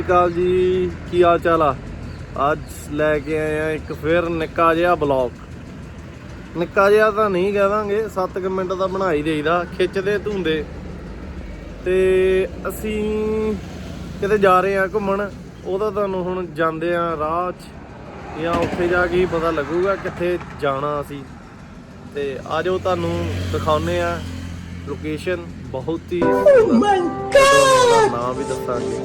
ਸਤਿ ਸ਼੍ਰੀ ਅਕਾਲ ਜੀ, ਕੀ ਹਾਲ ਚਾਲ ਆ? ਅੱਜ ਲੈ ਕੇ ਆਏ ਆ ਇੱਕ ਫਿਰ ਨਿੱਕਾ ਜਿਹਾ ਬਲੌਗ। ਨਿੱਕਾ ਜਿਹਾ ਤਾਂ ਨਹੀਂ ਕਹਿ ਦਾਂਗੇ 7 ਮਿੰਟ ਦਾ ਬਣਾ ਹੀ ਦੇਈਦਾ, ਖਿੱਚਦੇ ਧੁੰਦੇ। ਤੇ ਅਸੀਂ ਕਿਤੇ ਜਾ ਰਹੇ ਆ ਘੁੰਮਣ, ਉਹਦਾ ਤੁਹਾਨੂੰ ਹੁਣ ਜਾਂਦੇ ਆ ਰਾਹ 'ਚ। ਜਾਂ ਉੱਥੇ ਜਾ ਕੇ ਹੀ ਪਤਾ ਲੱਗੂਗਾ ਕਿੱਥੇ ਜਾਣਾ ਅਸੀਂ। ਤੇ ਆਜੋ ਤੁਹਾਨੂੰ ਦਿਖਾਉਨੇ ਆ ਲੋਕੇਸ਼ਨ ਬਹੁਤ ਹੀ oh ਓ ਨਾਮ ਵੀ ਦੱਸਾਂਗੇ।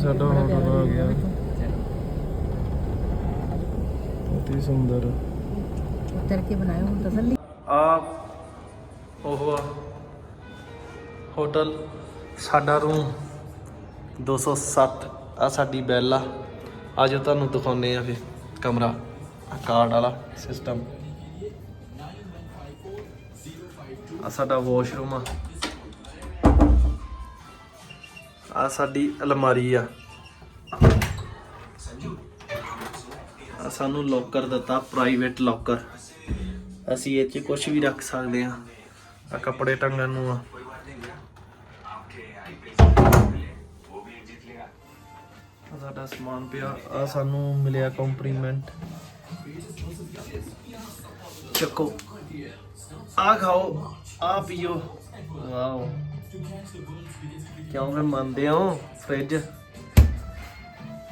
ਸਾਡਾ ਹੋਟਲ ਆ ਗਿਆ। ਬਹੁਤ ਹੀ ਸੁੰਦਰ। ਉਤਰ ਕੇ ਬਣਾਇਆ ਹੁਣ ਤਸੱਲੀ ਆ ਉਹ ਹੋਟਲ ਸਾਡਾ ਰੂਮ 207 ਆ ਸਾਡੀ ਬੈਲ ਆ। ਆਜੋ ਤੁਹਾਨੂੰ ਦਿਖਾਉਨੇ ਆ ਫਿਰ ਕਮਰਾ ਕਾਰਡ ਵਾਲਾ ਸਿਸਟਮ ਆ ਸਾਡਾ ਵਾਸ਼ਰੂਮ ਆ। ਆ ਸਾਡੀ ਅਲਮਾਰੀ ਆ। ਸਾਨੂੰ ਲੋਕਰ ਦਿੱਤਾ ਪ੍ਰਾਈਵੇਟ ਲੋਕਰ ਅਸੀਂ ਇਹ 'ਚ ਕੁਝ ਵੀ ਰੱਖ ਸਕਦੇ ਆ ਆ ਕੱਪੜੇ ਟੰਗਣ ਨੂੰ ਆ। ਆਹ ਸਾਡਾ ਸਮਾਨ ਪਿਆ। ਆ ਸਾਨੂੰ ਮਿਲਿਆ ਕੰਪਲੀਮੈਂਟ ਚੱਕੋ। ਆ ਖਾਓ। ਆ ਪੀਓ। ਵਾਓ। ਕਿਉਂ ਫਿਰ ਮੰਨਦੇ ਹੋ ਫ੍ਰਿਜ?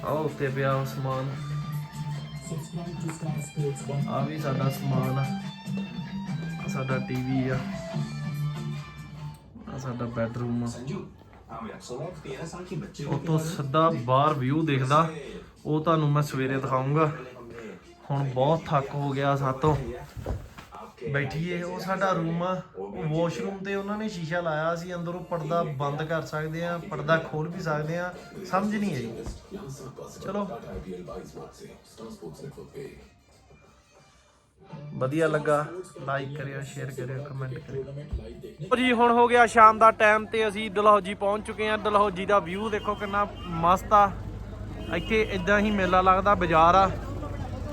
ਆ ਉੱਤੇ ਪਿਆ ਉਹ ਸਮਾਨ। ਆ ਵੀ ਸਾਡਾ ਸਮਾਨ ਆ। ਆਹ ਸਾਡਾ ਟੀਵੀ ਆ। ਆ ਸਾਡਾ ਬੈਡਰੂਮ ਆ। ਉਹ ਸਿੱਧਾ ਬਾਹਰ ਵਿਊ ਦਿਖਦਾ। ਉਹ ਤੁਹਾਨੂੰ ਮੈਂ ਸਵੇਰੇ ਦਿਖਾਉਂਗਾ ਹੁਣ ਬਹੁਤ ਥੱਕ ਹੋ ਗਿਆ ਸਾਤੋਂ। ਬੈਠੀਏ ਉਹ ਸਾਡਾ ਰੂਮ ਆ। ਉਹ ਵਾਸ਼ਰੂਮ ਤੇ ਉਹਨਾਂ ਨੇ ਸ਼ੀਸ਼ਾ ਲਾਇਆ ਸੀ, ਅੰਦਰੋਂ ਪਰਦਾ ਬੰਦ ਕਰ ਸਕਦੇ ਆ, ਪਰਦਾ ਖੋਲ ਵੀ ਸਕਦੇ ਆ, ਸਮਝ ਨਹੀਂ ਆਈ। ਚਲੋ। ਵਧੀਆ ਲੱਗਾ। ਲਾਈਕ ਕਰਿਓ ਸ਼ੇਅਰ ਕਰਿਓ ਕਮੈਂਟ ਕਰਿਓ। ਜੀ, ਹੁਣ ਹੋ ਗਿਆ ਸ਼ਾਮ ਦਾ ਟਾਈਮ ਤੇ ਅਸੀਂ ਡਲਹੌਜੀ ਪਹੁੰਚ ਚੁੱਕੇ ਹਾਂ। ਡਲਹੌਜੀ ਦਾ ਵਿਊ ਦੇਖੋ ਕਿੰਨਾ ਮਸਤ ਆ। ਇੱਥੇ ਇਦਾਂ ਹੀ ਮੇਲਾ ਲੱਗਦਾ, ਬਾਜ਼ਾਰ ਆ।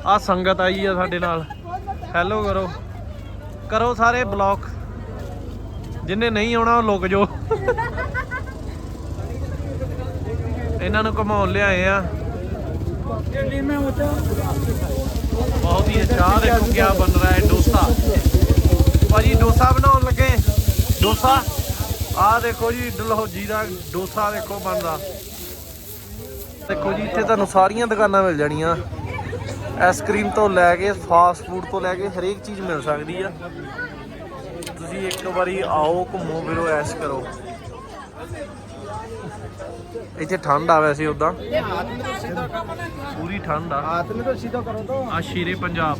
ਆ ਸੰਗਤ ਆਈ ਆ ਸਾਡੇ ਨਾਲ। ਹੈਲੋ ਕਰੋ। ਕਰੋ ਸਾਰੇ ਬਲੌਕ। ਜਿੰਨੇ ਨਹੀਂ ਆਉਣਾ, ਉਹ ਲੁਕ ਜਾਓ। ਇਹਨਾਂ ਨੂੰ ਘਮਾਉਣ ਲਿਆਏ ਆ। ਬਹੁਤ ਹੀ ਅੱਛਾ ਆਹ ਦੇਖੋ ਕੀ ਬਣ ਰਿਹਾ ਹੈ ਡੋਸਾ। ਭਾਜੀ, ਡੋਸਾ ਬਣਾਉਣ ਲੱਗੇ। ਡੋਸਾ? ਆਹ ਦੇਖੋ ਜੀ, ਡਲਹੌਜੀ ਦਾ ਡੋਸਾ ਦੇਖੋ ਬਣਦਾ। ਦੇਖੋ ਜੀ, ਇੱਥੇ ਤੁਹਾਨੂੰ ਸਾਰੀਆਂ ਦੁਕਾਨਾਂ ਮਿਲ ਜਾਣੀਆਂ। ਆਈਸਕ੍ਰੀਮ ਤੋਂ ਲੈ ਕੇ ਫਾਸਟ ਫੂਡ ਤੋਂ ਲੈ ਕੇ ਹਰੇਕ ਚੀਜ਼ ਮਿਲ ਸਕਦੀ ਆ ਤੁਸੀਂ ਇੱਕ ਵਾਰੀ ਆਓ ਘੁੰਮੋ ਫਿਰੋ ਐਸ਼ ਕਰੋ ਇੱਥੇ ਠੰਡ ਆ ਵੈਸੇ ਉਦਾਂ ਪੂਰੀ ਠੰਡ ਆ हाथ में तो सीधा करो तो ਆ ਸ਼ੇਰੇ ਪੰਜਾਬ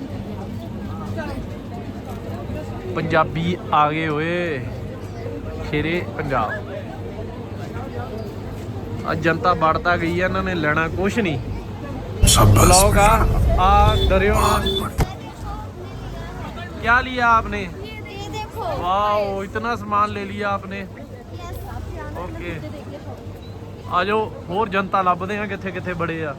ਪੰਜਾਬੀ ਆ ਗਏ ਓਏ ਸ਼ੇਰੇ ਪੰਜਾਬ ਆ ਜਨਤਾ ਵੜਦਾ ਗਈ ਆ ਇਹਨਾਂ ਨੇ ਲੈਣਾ ਕੁਛ ਨਹੀਂ ब्लॉग आ आ डरियो ना क्या लिया आपने ये देखो वाओ इतना सामान ले लिया आपने ਓਕੇ ਆ ਜਾਓ ਹੋਰ ਜਨਤਾ ਲੱਭਦੇ ਆ ਕਿੱਥੇ ਕਿੱਥੇ ਬੜੇ ਆ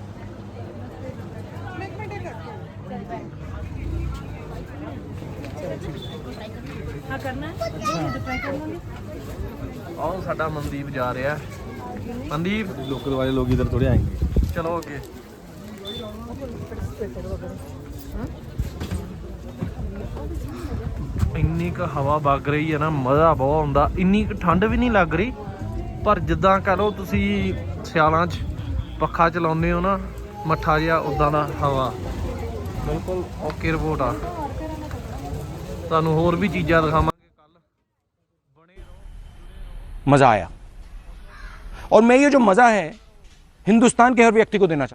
हाँ करना है तो ट्राई कर लूंगी ਆਓ ਸਾਡਾ ਮਨਦੀਪ ਜਾ ਰਿਹਾ ਮਨਦੀਪ लोकल वाले लोग इधर थोड़े आएंगे ਚਲੋ ਅੱਗੇ ਇੰਨੀ ਕੁ ਹਵਾ ਵਗ ਰਹੀ ਹੈ ਨਾ ਮਜ਼ਾ ਬਹੁਤ ਆਉਂਦਾ ਇੰਨੀ ਕੁ ਠੰਡ ਵੀ ਨਹੀਂ ਲੱਗ ਰਹੀ ਪਰ ਜਿੱਦਾਂ ਕਹ ਲਓ ਤੁਸੀਂ ਸਿਆਲਾਂ 'ਚ ਪੱਖਾ ਚਲਾਉਂਦੇ ਹੋ ਨਾ ਮੱਠਾ ਜਿਹਾ ਉਦਾਂ ਦਾ ਹਵਾ ਬਿਲਕੁਲ ਓਕੇ ਰਿਪੋਰਟ ਆ ਤੁਹਾਨੂੰ ਹੋਰ ਵੀ ਚੀਜ਼ਾਂ ਦਿਖਾਵਾਂਗੇ ਕੱਲ मज़ा आया और मैं ये जो मज़ा है हिंदुस्तान के हर व्यक्ति को देना चाहता हूं